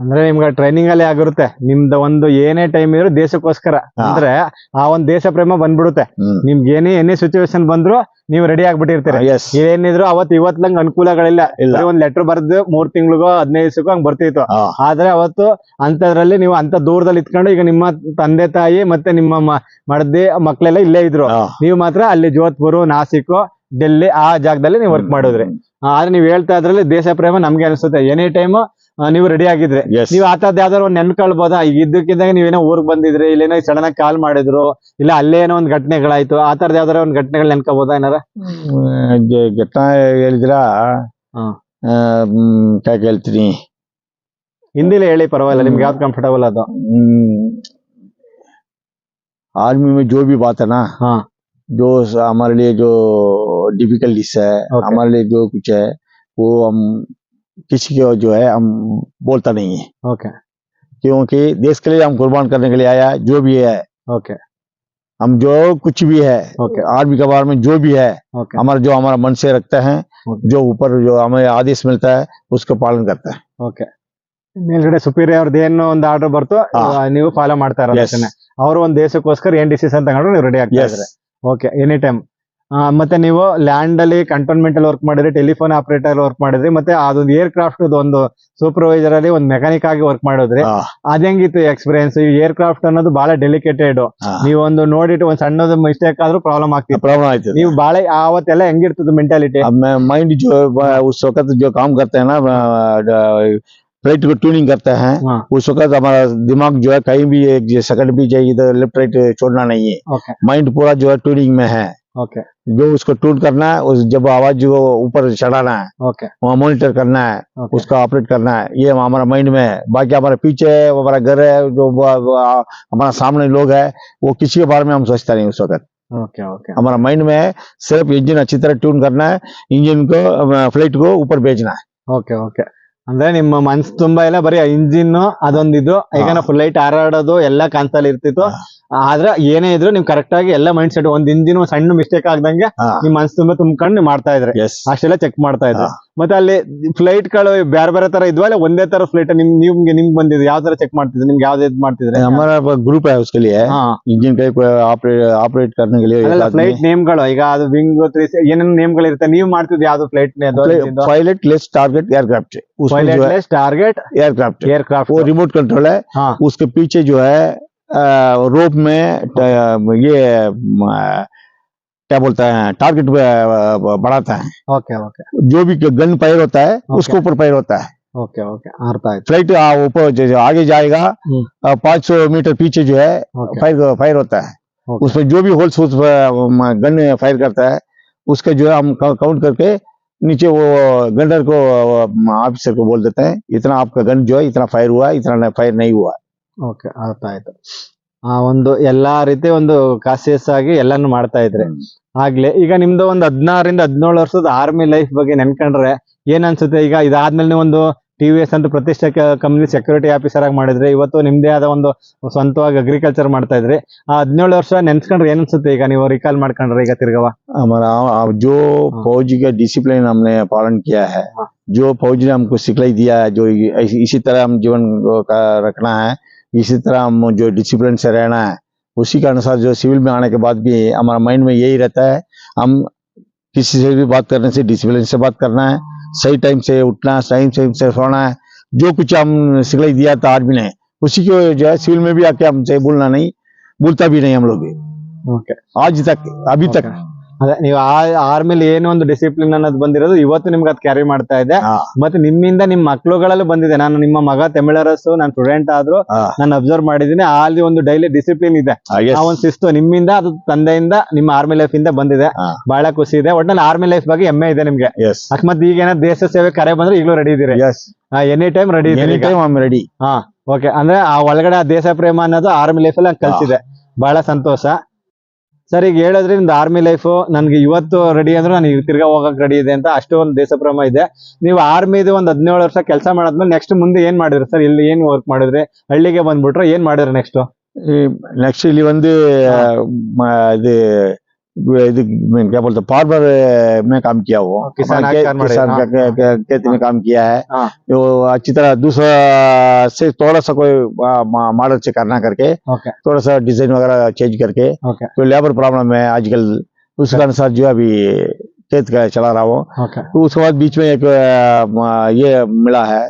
ಅಂದ್ರೆ ನಿಮ್ಗೆ ಟ್ರೈನಿಂಗ್ ಅಲ್ಲಿ ಆಗಿರುತ್ತೆ. ನಿಮ್ದು ಒಂದು ಏನೇ ಟೈಮ್ ಇರೋ ದೇಶಕ್ಕೋಸ್ಕರ. ಅಂದ್ರೆ ಆ ಒಂದ್ ದೇಶ ಪ್ರೇಮ ಬಂದ್ಬಿಡುತ್ತೆ ನಿಮ್ಗೆ ಏನೇ ಏನೇ ಸಿಚುವೇಶನ್ ಬಂದ್ರು ನೀವು ರೆಡಿ ಆಗ್ಬಿಟ್ಟಿರ್ತೀರ. ಏನಿದ್ರು ಅವತ್ ಇವತ್ಲಂಗ್ ಅನುಕೂಲಗಳಿಲ್ಲ. ಒಂದ್ ಲೆಟರ್ ಬರ್ದು ಮೂರ್ ತಿಂಗಳಿಗೋ ಹದಿನೈದು ದಿವಸಕ್ಕೂ ಹಂಗ್ ಬರ್ತಿತ್ತು. ಆದ್ರೆ ಅವತ್ತು ಅಂತದ್ರಲ್ಲಿ ನೀವು ಅಂತ ದೂರದಲ್ಲಿ ಇತ್ಕೊಂಡು ಈಗ ನಿಮ್ಮ ತಂದೆ ತಾಯಿ ಮತ್ತೆ ನಿಮ್ಮ ಮಡದಿ ಮಕ್ಳೆಲ್ಲ ಇಲ್ಲೇ ಇದ್ರು. ನೀವು ಮಾತ್ರ ಅಲ್ಲಿ ಜೋಧ್ಪುರ್ ನಾಸಿಕ್ ಡೆಲ್ಲಿ ಆ ಜಾಗದಲ್ಲಿ ನೀವು ವರ್ಕ್ ಮಾಡಿದ್ರಿ. ಆದ್ರೆ ನೀವ್ ಹೇಳ್ತಾ ಇದ್ರಲ್ಲಿ ದೇಶ ಪ್ರೇಮ ನಮ್ಗೆ ಅನಿಸುತ್ತೆ. ಎನಿ ಟೈಮ್ ನೀವು ರೆಡಿ ಆಗಿದ್ರಿ ಎಸ್ ನೀವ್ ಆತದ್ ಯಾವ್ದಾದ್ರು ಒಂದ್ ನೆನ್ಕೊಳ್ಬೋದಾ ಈಗ ಇದ್ದಕ್ಕಿದ್ದಾಗ ನೀವೇನೋ ಊರ್ಗ್ ಬಂದಿದ್ರಿ ಇಲ್ಲೇನೋ ಸಡನ್ ಆಗಿ ಕಾಲ್ ಮಾಡಿದ್ರು ಇಲ್ಲ ಅಲ್ಲೇ ಏನೋ ಒಂದ್ ಘಟನೆಗಳಾಯ್ತು ಆ ತರದ್ ಯಾವ್ದಾರ ಒಂದ್ ಘಟನೆಗಳು ನೆನ್ಕೋಬೋದಾ ಏನಾರ ಘಟನಾ ಹೇಳಿದ್ರ ಹಾ. क्या ಹೇಳ್ತೀನಿ ಹಿಂದಿಲೇ ಹೇಳಿ ಪರವಾಗಿಲ್ಲ ನಿಮ್ಗೆ ಯಾವ್ದು ಕಂಫರ್ಟಬಲ್ ಅದು आर्मी में जो भी बात है ना हाँ जो स- हमारे लिए जो डिफिकल्टीज है Okay. हमारे लिए जो कुछ है वो हम किसी को जो है हम बोलता नहीं है ಓಕೆ क्योंकि देश के लिए हम कुर्बान करने के लिए आया जो भी है ಓಕೆ हम जो कुछ भी है Okay. आर्मी के बारे में जो भी है ಓಕೆ हमारा जो हमारा मन से रखते हैं Okay. जो ऊपर जो हमें आदेश मिलता है उसका पालन करते हैं ಓಕೆ ಮೇಲ್ಗಡೆ ಸುಪೀರಿಯರ್ ಅವ್ರದ್ದು ಏನು ಒಂದು ಆರ್ಡರ್ ಬರ್ತು ಹಾ. ಆ, ನೀವು ಫಾಲೋ ಮಾಡ್ತಾ ಇರೋದು Yes. ಅಷ್ಟೇನೆ ಅವ್ರು ಒಂದ್ ದೇಶಕ್ಕೋಸ್ಕರ ಏನ್ ಡಿಸಿಷನ್ ತಗೊಂಡ್ರು ನೀವು ರೆಡಿ ಆಗ್ತಾ Yes. ಇದ್ರೆ ಓಕೆ ಎನಿ ಟೈಮ್ ಮತ್ತೆ ನೀವು ಲ್ಯಾಂಡ್ ಅಲ್ಲಿ ಕಂಟೋನ್ಮೆಂಟ್ ಅಲ್ಲಿ ವರ್ಕ್ ಮಾಡಿದ್ರಿ ಟೆಲಿಫೋನ್ ಆಪರೇಟರ್ ವರ್ಕ್ ಮಾಡಿದ್ರಿ ಮತ್ತೆ ಅದೊಂದು ಏರ್ ಕ್ರಾಫ್ಟ್ ಒಂದು ಸೂಪರ್ವೈಸರ್ ಅಲ್ಲಿ ಒಂದು ಮೆಕ್ಯಾನಿಕ್ ಆಗಿ ವರ್ಕ್ ಮಾಡಿದ್ರಿ ಹಾ, ಅದ್ ಹೆಂಗಿತ್ತು ಎಕ್ಸ್ಪೀರಿಯನ್ಸ್ ಈ ಏರ್ ಕ್ರಾಫ್ಟ್ ಅನ್ನೋದು ಬಹಳ ಡೆಲಿಕೇಟೆಡ್ ಹಾ. ನೀವೊಂದು ನೋಡಿಟ್ಟು ಒಂದ್ ಸಣ್ಣದ ಮಿಸ್ಟೇಕ್ ಆದ್ರೂ ಪ್ರಾಬ್ಲಮ್ ಆಗ್ತಿತ್ತು प्रॉब्लम आई थी ನೀವು ಬಾಳೆ ಆವತ್ತೆಲ್ಲ ಹೆಂಗಿರ್ತದ ಮೆಂಟಾಲಿಟಿ अब मैं माइंड जो है, उस वक्त जो काम करते हैं ना फ्लाइट को ट्यूनिंग करते हैं हाँ। उस वक्त हमारा दिमाग जो है कहीं भी एक सेकंड भी जाएगी तो लेफ्ट राइट छोड़ना नहीं है ಓಕೆ माइंड पूरा जो है ट्यूनिंग में है ओके जो उसको ट्यून करना है उस जब आवाज़ जो ऊपर चढ़ाना है ओके वहाँ मॉनिटर करना है उसका ऑपरेट करना है। ये हमारा माइंड में है। बाकी हमारे पीछे है हमारा घर है जो हमारा सामने लोग है वो किसी के बारे में हम सोचता नहीं उस वक्त। ओके ओके हमारा माइंड में है सिर्फ़ इंजन अच्छी तरह ट्यून करना है इंजन को फ़्लाइट को ऊपर भेजना है। ओके ओके ಅಂದ್ರೆ ನಿಮ್ಮ ಮನ್ಸ್ ತುಂಬಾ ಇಲ್ಲ ಬರೀ ಇಂಜಿನ್ ಅದೊಂದಿದ್ದು ಈಗನ ಫುಲ್ ಲೈಟ್ ಹಾರಾಡೋದು ಎಲ್ಲ ಕಾನ್ಸಲ್ ಇರ್ತಿತ್ತು. ಆದ್ರೆ ಏನೇ ಇದ್ರು ನಿಮ್ ಕರೆಕ್ಟ್ ಆಗಿ ಎಲ್ಲ ಮೈಂಡ್ ಸೆಟ್ ಒಂದ್ ಇಂಜಿನ್ ಸಣ್ಣ ಮಿಸ್ಟೇಕ್ ಆಗ್ದಂಗೆ ನಿಮ್ ಮನ್ಸ್ ತುಂಬಾ ತುಂಬ್ಕೊಂಡು ಮಾಡ್ತಾ ಇದ್ರಿ. ಅಷ್ಟೆಲ್ಲ ಚೆಕ್ ಮಾಡ್ತಾ ಇದ್ರು. ಮತ್ತೆ ಅಲ್ಲಿ ಫ್ಲೈಟ್ ಗಳು ಬೇರೆ ಬೇರೆ ತರ ಇದ್ವಾ ಇಲ್ಲ ಒಂದೇ ತರ ಫ್ಲೈಟ್ ನಿಮ್ ನಿಮ್ಗೆ ನಿಮ್ಗೆ ಬಂದಿದ್ದು ಯಾವ ತರ ಚೆಕ್ ಮಾಡ್ತಿದ್ರಿ ನಿಮ್ಗೆ ಯಾವ್ದು ಇದ್ ಮಾಡ್ತಿದ್ರಿ हमारा ग्रुप है उसके लिए ಹಾ इंजन का ऑपरेट ऑपरेट करने के लिए एक ಅಲ್ಲ आदमी- ಫ್ಲೈಟ್ ನೇಮ್ಗಳು ಈಗ ಅದು ವಿಂಗ್ ತ್ರೀ ಏನೇನು ನೇಮ್ಗಳು ಇರುತ್ತೆ ನೀವು ಮಾಡ್ತಿದ್ದು ಯಾವ್ದು flight pilot less target aircraft उसमें जो है ಟಾರ್ಗೆಟ್ एयरक्राफ्ट ಏರ್ ಕ್ರಾಫ್ಟ್ वो रिमोट कंट्रोल है हाँ उसके पीछे जो है रोप में ट- ये म, क्या बोलता है टारगेट बढ़ाता है। ओके ओके जो भी गन पैर होता है उसके ऊपर पैर होता है। ओके ओके हारता है। फ़्लाइट ऊपर आगे जाएगा हम्म. पाँच सौ मीटर पीछे जो है फायर फायर होता है। उसमें जो भी होल्स होल्स गन फायर करता है उसका जो है हम काउंट करके नीचे वो गनर को ऑफिसर को बोल देते हैं इतना आपका गन जो है इतना फायर हुआ इतना फायर नहीं हुआ। ओके आता है तो। ಆ ಒಂದು ಎಲ್ಲಾ ರೀತಿ ಒಂದು ಕಾಸಿಯಸ್ ಆಗಿ ಎಲ್ಲಾನು ಮಾಡ್ತಾ ಇದ್ರಿ ಆಗ್ಲಿ ಈಗ ನಿಮ್ದು ಒಂದು ಹದಿನಾರರಿಂದ ಹದಿನೇಳು ವರ್ಷದ ಆರ್ಮಿ ಲೈಫ್ ಬಗ್ಗೆ ನೆನ್ಕೊಂಡ್ರೆ ಏನ್ ಅನ್ಸುತ್ತೆ ಈಗ ಇದಾದ್ಮೇಲೆ ನೀವು ಒಂದು ಟಿ ವಿ ಎಸ್ ಅಂತ ಪ್ರತಿಷ್ಠೆ ಕಂಪ್ನಿ ಸೆಕ್ಯೂರಿಟಿ ಆಫೀಸರ್ ಆಗಿ ಮಾಡಿದ್ರಿ ಇವತ್ತು ನಿಮ್ದೇ ಆದ ಒಂದು ಸ್ವಂತವಾಗಿ ಅಗ್ರಿಕಲ್ಚರ್ ಮಾಡ್ತಾ ಇದ್ರಿ ಆ ಹದಿನೇಳು ವರ್ಷ ನೆನ್ಸ್ಕೊಂಡ್ರೆ ಏನ್ ಅನ್ಸುತ್ತೆ ಈಗ ನೀವು ರಿಕಾಲ್ ಮಾಡ್ಕೊಂಡ್ರೆ ಈಗ ತಿರ್ಗವ हमारा अब जो हाँ। फौजी का डिसिप्लिन हमने पालन किया है हाँ। जो फौजी ने हमको सिखलाई दिया है जो इसी इसी तरह हम जीवन को का रखना है इसी तरह हम जो डिसिप्लिन से रहना है उसी के अनुसार जो सिविल में आने के बाद भी हमारा माइंड में यही रहता है। हम किसी से भी बात करने से डिसिप्लिन से बात करना है सही टाइम से उठना सही टाइम से सोना है। जो कुछ हम सिखलाई दिया था आर्मी ने उसी को जो है सिविल में भी आके हमसे बोलना नहीं भूलता भी नहीं हम लोग। ಓಕೆ आज तक अभी okay. तक ಅದೇ ನೀವು ಆರ್ಮಿಲಿ ಏನು ಒಂದು ಡಿಸಿಪ್ಲಿನ್ ಅನ್ನೋದು ಬಂದಿರೋದು ಇವತ್ತು ನಿಮ್ಗೆ ಅದ್ ಕ್ಯಾರಿ ಮಾಡ್ತಾ ಇದೆ. ಮತ್ತೆ ನಿಮ್ಮಿಂದ ನಿಮ್ ಮಕ್ಳುಗಳಲ್ಲೂ ಬಂದಿದೆ. ನಾನು ನಿಮ್ಮ ಮಗ ತಮಿಳರಸು ನಾನು ಸ್ಟೂಡೆಂಟ್ ಆದ್ರು ನಾನು ಅಬ್ಸರ್ವ್ ಮಾಡಿದೀನಿ ಅಲ್ಲಿ ಒಂದು ಡೈಲಿ ಡಿಸಿಪ್ಲಿನ್ ಇದೆ. ಆ ಒಂದು ಶಿಸ್ತು ನಿಮ್ಮಿಂದ ಅದು ತಂದೆಯಿಂದ ನಿಮ್ಮ ಆರ್ಮಿ ಲೈಫ್ ಇಂದ ಬಂದಿದೆ. ಬಹಳ ಖುಷಿ ಇದೆ. ಒಟ್ನಲ್ಲಿ ಆರ್ಮಿ ಲೈಫ್ ಬಗ್ಗೆ ಹೆಮ್ಮೆ ಇದೆ ನಿಮ್ಗೆ. ಅಕಸ್ಮಾತ್ ಈಗ ಏನಾದ್ರು ದೇಶ ಸೇವೆ ಕರೆ ಬಂದ್ರೆ ಈಗಲೂ ರೆಡಿ ಇದೀರಿ ಎನಿ ಟೈಮ್ ರೆಡಿ ರೆಡಿ ಹಾ ಓಕೆ ಅಂದ್ರೆ ಆ ಒಳಗಡೆ ದೇಶ ಪ್ರೇಮ ಅನ್ನೋದು ಆರ್ಮಿ ಲೈಫ್ ಅಲ್ಲಿ ಕಲ್ಸಿದೆ. ಬಹಳ ಸಂತೋಷ. ಸರ್ ಈಗ ಹೇಳೋದ್ರಿಂದ ಆರ್ಮಿ ಲೈಫು ನನಗೆ ಇವತ್ತು ರೆಡಿ ಅಂದ್ರೆ ನಾನು ತಿರ್ಗಾ ಹೋಗಕ್ಕೆ ರೆಡಿ ಇದೆ ಅಂತ ಅಷ್ಟೊಂದು ದೇಶಪ್ರೇಮ ಇದೆ. ನೀವು ಆರ್ಮಿದು ಒಂದು ಹದಿನೇಳು ವರ್ಷ ಕೆಲಸ ಮಾಡಾದ್ಮೇಲೆ ನೆಕ್ಸ್ಟ್ ಮುಂದೆ ಏನು ಮಾಡಿದ್ರಿ ಸರ್? ಇಲ್ಲಿ ಏನು ವರ್ಕ್ ಮಾಡಿದ್ರಿ? ಹಳ್ಳಿಗೆ ಬಂದ್ಬಿಟ್ರೆ ಏನು ಮಾಡಿದ್ರಿ ನೆಕ್ಸ್ಟು ನೆಕ್ಸ್ಟ್ ಇಲ್ಲಿ ಒಂದು ಇದು क्या बोलते फार्मर में काम किया वो। किसान हाँ, किसान खेत में काम किया है। जो अच्छी तरह दूसरा से थोड़ा सा कोई मॉडल से करना करके थोड़ा सा डिज़ाइन वगैरह चेंज करके तो लेबर प्रॉब्लम है आजकल उसके अनुसार जो अभी खेत का चला रहा हूँ। तो उसके बाद बीच में एक ये मिला है।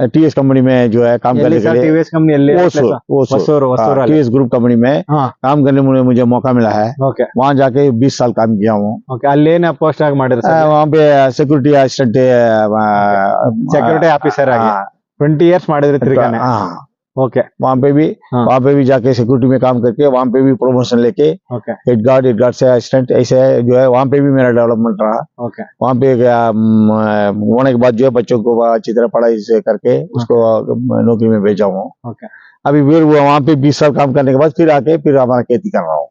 ಓಕೆ टीएस कंपनी में जो है काम ಎಲ್ಲಿ करने के ಸರ್ लिए टीवीएस कंपनी ಎಲ್ಲಿ ओसूर ओसूर ಹೊಸೂರು ಹೊಸೂರಲ್ಲಿ टीएस ग्रुप कंपनी में ಹಾ काम करने में मुझे मौका मिला है ಓಕೆ वहाँ जाके 20 साल काम किया हूँ ಓಕೆ ಅಲ್ಲೇನ ಪೋಸ್ಟ್ ಆಗಿ ಮಾಡಿದ್ರು अ, ಸರ್ वहाँ पे सिक्योरिटी असिस्टेंट ಸೆಕ್ಯೂರಿಟಿ ಆಫೀಸರ್ ಆಗಿ ಟ್ವೆಂಟಿ ಇಯರ್ಸ್ ಮಾಡಿದ್ರಿ ತಿರ್ಗಾನೆ okay वहाँ पे भी हाँ। वहाँ पे भी जाके सिक्योरिटी में काम करके वहाँ पे भी प्रमोशन लेके हेड गार्ड हेड गार्ड से असिस्टेंट ऐसे जो है वहाँ पे भी मेरा डेवलपमेंट रहा। ओके वहाँ पे होने के बाद जो है बच्चों को अच्छी तरह पढ़ाई से करके उसको नौकरी में भेजा हूँ। अभी फिर वहाँ पे बीस साल काम करने के बाद फिर आके फिर हमारा खेती कर रहा हूँ।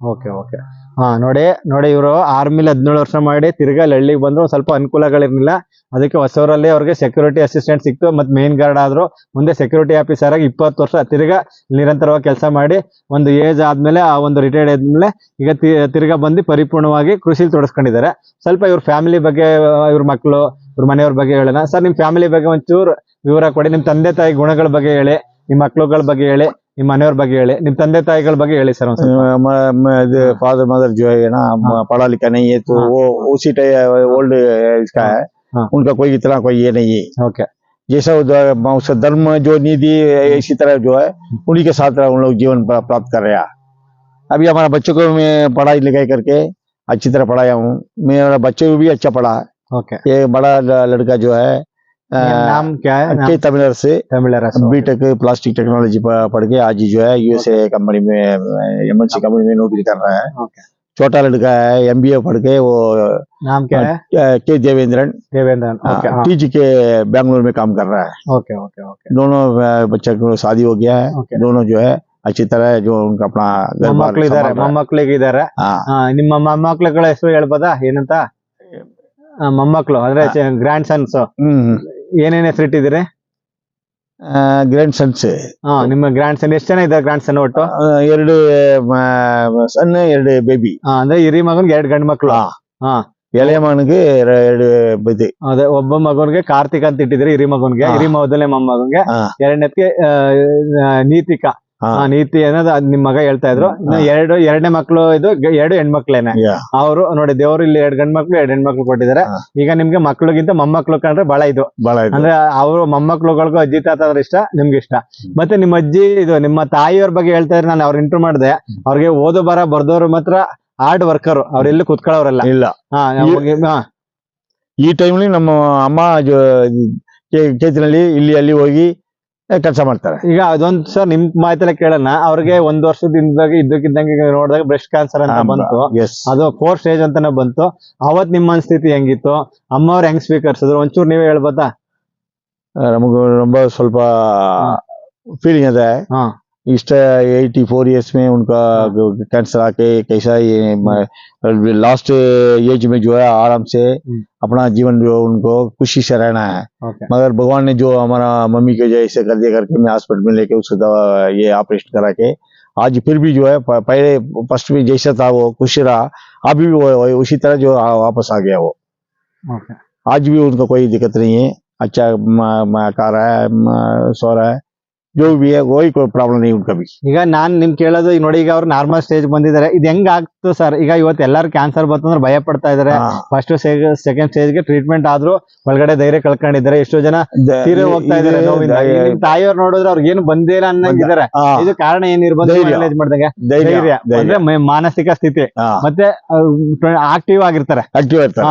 ओके ओके ಹಾ, ನೋಡಿ ನೋಡಿ ಇವರು ಆರ್ಮಿಲಿ ಹದಿನೇಳು ವರ್ಷ ಮಾಡಿ ತಿರ್ಗಾ ಹಳ್ಳಿಗೆ ಬಂದ್ರು ಸ್ವಲ್ಪ ಅನುಕೂಲಗಳಿರ್ಲಿಲ್ಲ. ಅದಕ್ಕೆ ಹೊಸವರಲ್ಲಿ ಅವ್ರಿಗೆ ಸೆಕ್ಯೂರಿಟಿ ಅಸಿಸ್ಟೆಂಟ್ ಸಿಕ್ತು, ಮತ್ತೆ ಮೇನ್ ಗಾರ್ಡ್ ಆದ್ರು. ಮುಂದೆ ಸೆಕ್ಯೂರಿಟಿ ಆಫೀಸರ್ ಆಗಿ ಇಪ್ಪತ್ತು ವರ್ಷ ತಿರ್ಗಾ ನಿರಂತರವಾಗಿ ಕೆಲಸ ಮಾಡಿ, ಒಂದು ಏಜ್ ಆದ್ಮೇಲೆ, ಆ ಒಂದು ರಿಟೈರ್ಡ್ ಆದ್ಮೇಲೆ ಈಗ ತಿರ್ಗಾ ಬಂದು ಪರಿಪೂರ್ಣವಾಗಿ ಕೃಷಿಲಿ ತೊಡಸ್ಕೊಂಡಿದ್ದಾರೆ. ಸ್ವಲ್ಪ ಇವ್ರ ಫ್ಯಾಮಿಲಿ ಬಗ್ಗೆ, ಇವ್ರ ಮಕ್ಕಳು ಇವ್ರ ಮನೆಯವ್ರ ಬಗ್ಗೆ ಹೇಳೋಣ. ಸರ್, ನಿಮ್ ಫ್ಯಾಮಿಲಿ ಬಗ್ಗೆ ಒಂಚೂರು ವಿವರ ಕೊಡಿ, ನಿಮ್ ತಂದೆ ತಾಯಿ ಗುಣಗಳ ಬಗ್ಗೆ ಹೇಳಿ, ನಿಮ್ ಮಕ್ಳುಗಳ ಬಗ್ಗೆ ಹೇಳಿ. ನಿಮ್ ಮನೆಯವ್ರ ಬಗ್ಗೆ ಹೇಳಿ ನಿಮ್ ತಂದೆ ತಾಯಿಗಳ ಬಗ್ಗೆ ಹೇಳಿ ಸರ್ ಒಂದ್ ಸ್ವಲ್ಪ फादर मदर जो है ना हाँ। पढ़ा लिखा नहीं है तो हाँ। वो उसी टाइप ओल्ड इसका है हाँ। उनका कोई इतना कोई ये नहीं है ಓಕೆ जैसा उधर उसका धर्म जो निधि इसी तरह जो है उन्हीं के साथ उन लोग जीवन प्रा- प्राप्त कर रहे हैं अभी हमारा बच्चों को मैं पढ़ाई लिखाई करके अच्छी तरह पढ़ाया हूँ मेरा बच्चे को भी अच्छा पढ़ा है ओके ये बड़ा ल- लड़का जो है अ, नाम क्या है नाम के तमिलनाडु से तमिल बीटेक प्लास्टिक टेक्नोलॉजी प- पढ़ के आज ही जो है यूएसए कंपनी में एमएनसी कंपनी में नौकरी कर रहा है ओके छोटा लड़का है एमबीए पढ़ के वो नाम क्या है अ, के देवेंद्रन देवेंद्र ओके हाँ टीजी के बैंगलोर में काम कर रहा है ओके ओके ओके दोनों अ, बच्चे को शादी हो गया है Okay. दोनों जो है अच्छी तरह जो उनका अपना घर बार ಮೊಮ್ಮಕ್ಳು ಇದಾರೆ संभाल रहा है। ಮೊಮ್ಮಕ್ಳಿಗೆ ಇದಾರೆ हाँ ಹಾ, ನಿಮ್ಮ ಮೊಮ್ಮಕ್ಳುಗಳ ಹೆಸರು ಹೇಳ್ಬೋದಾ ಏನಂತ ಆ, ಮೊಮ್ಮಕ್ಳು ಅಂದ್ರೆ ಗ್ರ್ಯಾಂಡ್ ಸನ್ಸ್ ಏನೇನ್ ಹೆಸರು ಇಟ್ಟಿದ್ದೀರಿ? ಗ್ರ್ಯಾಂಡ್ ಸನ್ಸ್ ಹಾ ನಿಮ್ಮ ಗ್ರ್ಯಾಂಡ್ ಸನ್ ಎಷ್ಟು ಜನ ಇದ್ದಾರೆ ಗ್ರ್ಯಾಂಡ್ ಸನ್ ಒಟ್ಟು? ಎರಡು ಸನ್ ಎರಡು ಬೇಬಿ ಹಾ, ಅಂದ್ರೆ ಹಿರಿ ಮಗನ್ಗೆ ಎರಡು ಗಂಡ್ ಮಕ್ಳು. ಹಾ. ಎಳೆಯ ಮಗನಿಗೆ ಎರ- ಎರಡು ಬದಿ. ಅದೇ ಒಬ್ಬ ಮಗನ್ಗೆ ಕಾರ್ತಿಕ್ ಅಂತ ಇಟ್ಟಿದ್ರಿ ಹಿರಿ ಮಗನ್ಗೆ ಹಾ. ಹಿರಿ ಮೊದಲನೇ ಮೊಮ್ಮಗನ್ಗೆ. ಹಾ. ನೀತಿಕಾ. ಹಾ. ಹಾ, ನೀತಿ ಅನ್ನೋದು ಅದ್ ನಿಮ್ ಮಗ ಹೇಳ್ತಾ ಇದ್ರು. ಇನ್ನು ಎರಡು ಎರಡನೇ ಮಕ್ಳು ಇದು ಗ- ಎರಡು ಹೆಣ್ಮಕ್ಳೇನೆ. ಅವರು ನೋಡಿ ದೇವ್ರು ಇಲ್ಲಿ ಎರಡ್ ಗಂಡ್ ಮಕ್ಳು ಎರಡ್ ಹೆಣ್ಮಕ್ಳು ಕೊಟ್ಟಿದ್ದಾರೆ. ಈಗ ನಿಮ್ಗೆ ಮಕ್ಳಿಗಿಂತ ಮೊಮ್ಮಕ್ಳು ಕಂಡ್ರೆ ಬಹಳ ಇದು. ಬಹಳ. ಅಂದ್ರೆ ಅವರು ಮೊಮ್ಮಕ್ಳುಗಳಿಗೂ ಅಜ್ಜಿ ತಾತ ಅಂದ್ರೆ ಇಷ್ಟ ನಿಮ್ಗೆ ಇಷ್ಟ. ಮತ್ತೆ ನಿಮ್ಮ ಅಜ್ಜಿ ಇದು ನಿಮ್ಮ ತಾಯಿಯವ್ರ ಬಗ್ಗೆ ಹೇಳ್ತಾ ಇದ್ರೆ ನಾನು ಅವ್ರ ಇಂಟರ್ ಮಾಡಿದೆ. ಅವ್ರಿಗೆ ಓದು ಬರ ಬರ್ದವ್ರು ಮಾತ್ರ ಹಾರ್ಡ್ ವರ್ಕರ್ ಅವ್ರೆಲ್ಲೂ ಕುತ್ಕೊಳ್ಳೋರಲ್ಲ ಇಲ್ಲ. ಹಾ ಈ ಹಾ, ಈ ಟೈಮ್ಲಿ ನಮ್ಮ ಅಮ್ಮ ಜೊ- ಕೇತಿನಲ್ಲಿ ಇಲ್ಲಿ ಅಲ್ಲಿ ಹೋಗಿ ಕೆಲಸ ಮಾಡ್ತಾರೆ. ಈಗ ಅದೊಂದ್ ಸರ್ ನಿಮ್ ಮಾಹಿತಿ ಕೇಳೋಣ. ಅವ್ರಿಗೆ ಒಂದ್ ವರ್ಷದ ಇದ್ದಕ್ಕಿದ್ದಂಗೆ ನೋಡಿದಾಗ ಬ್ರೆಸ್ಟ್ ಕ್ಯಾನ್ಸರ್ ಅಂತ ಬಂತು. ಅದು ಫೋರ್ ಸ್ಟೇಜ್ ಅಂತಾನೆ ಬಂತು. ಅವತ್ ನಿಮ್ಮ ಮನಸ್ಥಿತಿ ಹೆಂಗಿತ್ತು? ಅಮ್ಮ ಅವ್ರು ಹೆಂಗ್ ಸ್ವೀಕರಿಸಿದ್ರು? ಒಂಚೂರು ನೀವೇ ಹೇಳ್ಬೋದಾ ನಮಗೂ ரொம்ப ಸ್ವಲ್ಪ ಫೀಲಿಂಗ್ ಇದೆ. इस एटी फोर ईयर्स में उनका हाँ। कैंसर आके कैसा ये लास्ट एज में जो है आराम से हम्म। अपना जीवन जो उनको खुशी से रहना है। मगर भगवान ने जो हमारा मम्मी के जो ऐसे कर दिया करके मैं हॉस्पिटल में लेके उसको दवा ये ऑपरेशन करा के आज फिर भी जो है पहले फ़र्स्ट में जैसा था वो खुश रहा अभी भी वो उसी तरह जो वापस आ गया वो। आज भी उनको कोई दिक्कत नहीं है। अच्छा खा रहा है सो रहा है। जो भी है कोई कोई प्रॉब्लम नहीं उनका भी ಈಗ ನಾನ್ ನಿಮ್ ಕೇಳೋದು ಈಗ ನೋಡಿ ಈಗ ಅವ್ರು ನಾರ್ಮಲ್ ಸ್ಟೇಜ್ ಬಂದಿದ್ದಾರೆ ಇದು ಹೆಂಗ್ ಆಗ್ತು ಸರ್ ಈಗ ಇವತ್ತು ಎಲ್ಲಾರು ಕ್ಯಾನ್ಸರ್ ಬಂತಂದ್ರೆ ಭಯ ಪಡ್ತಾ ಇದಾರೆ. ಫಸ್ಟ್ ಸ್ಟೇಜ್ ಸೆಕೆಂಡ್ ಸ್ಟೇಜ್ಗೆ ಟ್ರೀಟ್ಮೆಂಟ್ ಆದ್ರೂ ಒಳಗಡೆ ಧೈರ್ಯ ಕಳ್ಕೊಂಡಿದ್ದಾರೆ. ಎಷ್ಟೋ ಜನ ತೀರ ಹೋಗ್ತಾ ಇದಾರೆ ತಾಯಿಯವ್ರು ನೋಡಿದ್ರೆ ಅವ್ರಿಗೆ ಏನು ಬಂದಿಲ್ಲ ಅನ್ನಂಗಿದ್ದಾರೆ ಇದು ಕಾರಣ ಏನಿರ್ಬೋದು ಮಾಡ್ದಂಗೆ? ಧೈರ್ಯ ಅಂದ್ರೆ ಮಾನಸಿಕ ಸ್ಥಿತಿ. ಮತ್ತೆ ಆಕ್ಟಿವ್ ಆಗಿರ್ತಾರೆ.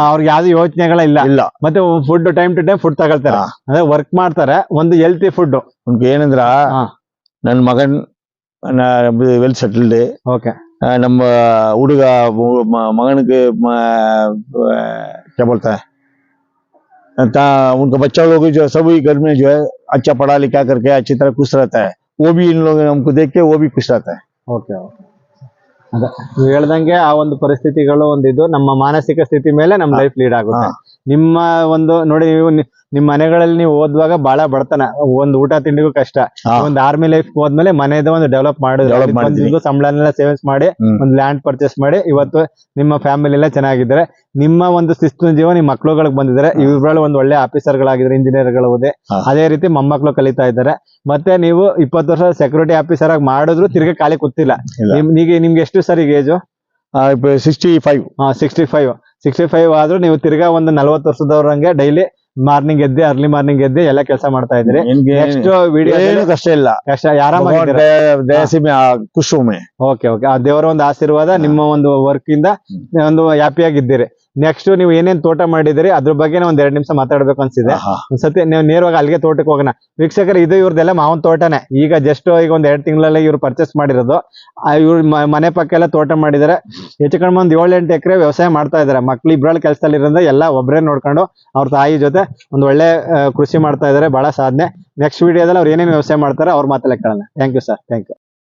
ಅವ್ರಿಗೆ ಯಾವ್ದು ಯೋಚನೆಗಳ ಇಲ್ಲ. ಮತ್ತೆ food time to time food ತಗೊಳ್ತಾರೆ. ಅಂದ್ರೆ ವರ್ಕ್ ಮಾಡ್ತಾರೆ. ಒಂದು ಹೆಲ್ತಿ ಫುಡ್ ಏನಂದ್ರ ನನ್ ಮಗನ್ ವೆಲ್ ಸೆಟಲ್ಡ್ ಓಕೆ ನಮ್ಮ ಹುಡುಗ ಮ- ಮಗನಿಗೆ म- क्या बोलता है ता- उनका बच्चा लोग जो है, सभी घर में जो है अच्छा पढ़ा लिखा करके अच्छी तरह खुश रहता है वो भी इन लोग हमको देख के वो भी खुश रहता है ಓಕೆ ಓಕೆ ಅದೇ ನೀವು ಹೇಳ್ದಂಗೆ ಆ ಒಂದು ಪರಿಸ್ಥಿತಿಗಳು ಒಂದಿದು ನಮ್ಮ ಮಾನಸಿಕ ಸ್ಥಿತಿ ಮೇಲೆ ನಮ್ಮ ಲೈಫ್ ಲೀಡ್ ಆಗುತ್ತೆ ಹಾ. ನಿಮ್ಮ ಒಂದು ನೋಡಿ ನೀವು ನಿ- ನಿಮ್ ಮನೆಗಳಲ್ಲಿ ನೀವು ಓದುವಾಗ ಬಹಳ ಬಡತನ ಒಂದ್ ಊಟ ತಿಂಡಿಗೂ ಕಷ್ಟ ಹಾ. ಒಂದ್ ಆರ್ಮಿ ಲೈಫ್ ಹೋದ್ಮೇಲೆ ಮನೆದ ಒಂದು ಡೆವಲಪ್ ಮಾಡಿದ್ರೆ Develop ಮಾಡಿದ್ವಿ. ಒಂದು ಸಂಬಳನೆಲ್ಲ ಸೇವಿಂಗ್ಸ್ ಮಾಡಿ ಹ್ಮ್. ಒಂದ್ ಲ್ಯಾಂಡ್ ಪರ್ಚೇಸ್ ಮಾಡಿ ಇವತ್ತು ನಿಮ್ಮ ಫ್ಯಾಮಿಲಿ ಎಲ್ಲ ಚೆನ್ನಾಗಿದ್ದಾರೆ ನಿಮ್ಮ ಒಂದು ಶಿಸ್ತು ಜೀವ ನಿಮ್ಮ ಮಕ್ಳುಗಳಿಗೆ ಬಂದಿದ್ದಾರೆ. ಇವ್ರಲ್ಲಿ ಒಂದು ಒಳ್ಳೆ ಆಫೀಸರ್ ಗಳಾಗಿದ್ದಾರೆ ಇಂಜಿನಿಯರ್ಗಳು ಓದಿ ಹಾ. ಅದೇ ರೀತಿ ಮೊಮ್ಮಕ್ಳು ಕಲಿತಾ ಇದ್ದಾರೆ ಮತ್ತೆ ನೀವು ಇಪ್ಪತ್ತು ವರ್ಷ ಸೆಕ್ಯೂರಿಟಿ ಆಫೀಸರ್ ಆಗಿ ಮಾಡಿದ್ರು ತಿರ್ಗಿ ಖಾಲಿ ಕೂತಿಲ್ಲ ಇಲ್ಲ. ನಿಮ್ ನಿಗೆ ನಿಮ್ಗೆ ಎಷ್ಟು ಸರ್ ಈಗ age sixty five sixty five sixty five ಆದ್ರೂ ನೀವು ತಿರ್ಗಾ ಒಂದು ವರ್ಷದವರ ವರ್ಷದವ್ರಂಗೆ ಡೈಲಿ ಮಾರ್ನಿಂಗ್ ಎದ್ದೆ ಅರ್ಲಿ ಮಾರ್ನಿಂಗ್ ಎದ್ದೆ ಎಲ್ಲ ಕೆಲಸ ಮಾಡ್ತಾ ಇದ್ರಿ ನೆಕ್ಸ್ಟ್ ವಿಡಿಯೋ ಏನು ಕಷ್ಟ ಇಲ್ಲ. ಕಷ್ಟ ಓಕೆ ಓಕೆ ಆ ದೇವರ ಒಂದು ಆಶೀರ್ವಾದ ನಿಮ್ಮ ಒಂದು ವರ್ಕ್ ಇಂದ ಒಂದು ಹ್ಯಾಪಿಯಾಗಿದ್ದೀರಿ ನೆಕ್ಸ್ಟ್ ನೀವು ಏನೇನ್ ತೋಟ ಮಾಡಿದಿರಿ ಅದ್ರ ಬಗ್ಗೆ ಒಂದ್ ಎರಡ್ ನಿಮಿಷ ಮಾತಾಡ್ಬೇಕು ಅನ್ಸಿದೆ. ಒಂದ್ ಒಂದ್ಸತಿ ನೀವು ನೇರವಾಗಿ ಅಲ್ಲಿಗೆ ತೋಟಕ್ಕೆ ಹೋಗೋಣ. ವೀಕ್ಷಕರು ಇದು ಇವ್ರದೆಲ್ಲ ಮಾವನ್ ತೋಟನೇ. ಈಗ ಜಸ್ಟ್ ಈಗ ಒಂದ್ ಎರಡ್ ತಿಂಗಳಲ್ಲಿ ಇವ್ರು ಪರ್ಚೇಸ್ ಮಾಡಿರೋದು. ಇವ್ರ ಮನೆ ಪಕ್ಕ ಎಲ್ಲ ತೋಟ ಮಾಡಿದ್ದಾರೆ ಹೆಚ್ಚು ಕಡಿಮೆ ಒಂದ್ ಏಳು ಎಂಟು ಎಕರೆ ವ್ಯವಸಾಯ ಮಾಡ್ತಾ ಇದಾರೆ. ಮಕ್ಳು ಇಬ್ರಲ್ಲಿ ಕೆಲಸದಲ್ಲಿ ಇರೋದ್ರಿಂದ ಎಲ್ಲ ಒಬ್ಬರೇ ನೋಡ್ಕೊಂಡು ಅವ್ರ ತಾಯಿ ಜೊತೆ ಒಂದ್ ಒಳ್ಳೆ ಕೃಷಿ ಮಾಡ್ತಾ ಇದಾರೆ. ಬಹಳ ಸಾಧನೆ. ನೆಕ್ಸ್ಟ್ ವಿಡಿಯೋದಲ್ಲಿ ಅವ್ರು ಏನೇನು ವ್ಯವಸಾಯ ಮಾಡ್ತಾರೆ ಅವ್ರ ಮಾತಲ್ಲೇ ಕೇಳೋಣ. Thank you sir thank you